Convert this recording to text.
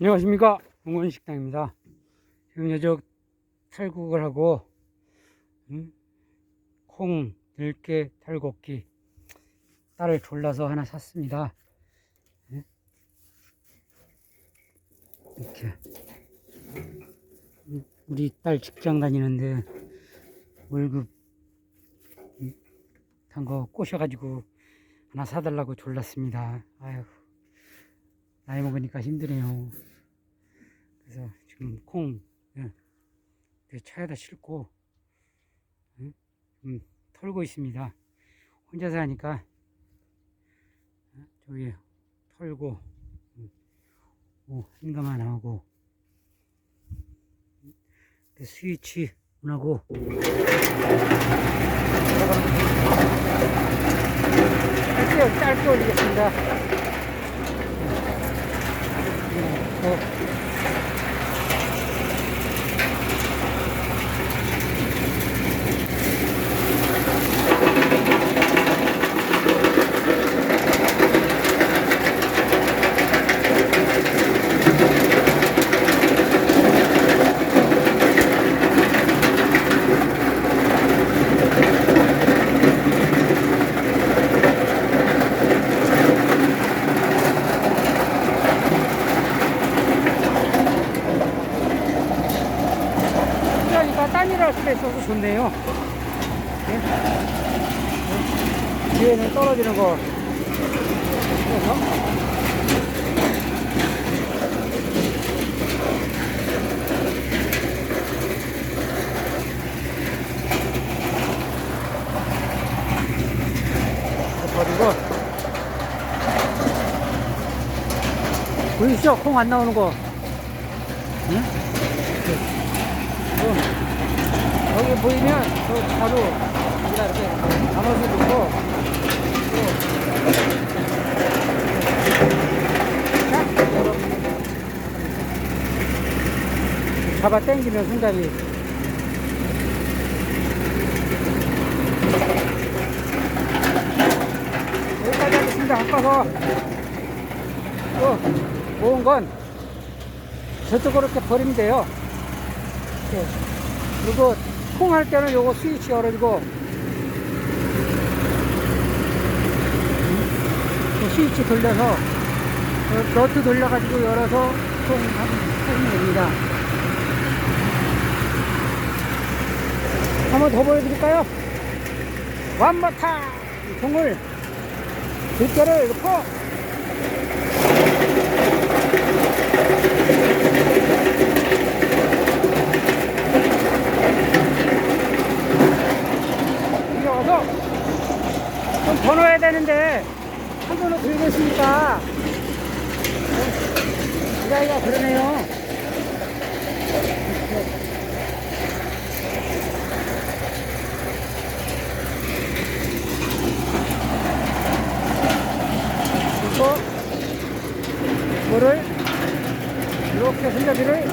안녕하십니까. 동원식당입니다. 지금 여적 탈국을 하고 음, 콩, 들깨, 탈곡기 딸을 졸라서 하나 샀습니다. 예? 이렇게. 음, 우리 딸 직장 다니는데 월급 음, 단거 꼬셔가지고 하나 사달라고 졸랐습니다. 아휴 나이 먹으니까 힘드네요. 그래서 지금 콩 예, 그 차에다 싣고 예, 좀 털고 있습니다. 혼자서 하니까 예, 저기 털고 음, 오, 한가만 하고 그 스위치 온하고 짧게 짧게 올리겠습니다. 어, 할 수가 있어서 좋네요. 예? 예? 뒤에는 떨어지는 거. 그래서. 버리고. 보이시죠? 콩 안 나오는 거. 응? 어, 여기 보이면 저 바로 여기다 이렇게 담아서 놓고 또. 잡아 당기면 손잡이 여기까지 하겠습니다 아까서 또 모은 건 저쪽으로 이렇게 버리면 돼요 이렇게. 그리고 콩할 때는 요거 스위치 열어주고 그 스위치 돌려서 그 너트 돌려가지고 열어서 콩 하면 됩니다. 한번 더 보여드릴까요? 완버타 콩을 들깨를 넣고 이리 와서 되는데 한 손으로 들고 있으니까 이 아이가 그러네요. 그리고 이거를 이렇게 손잡이를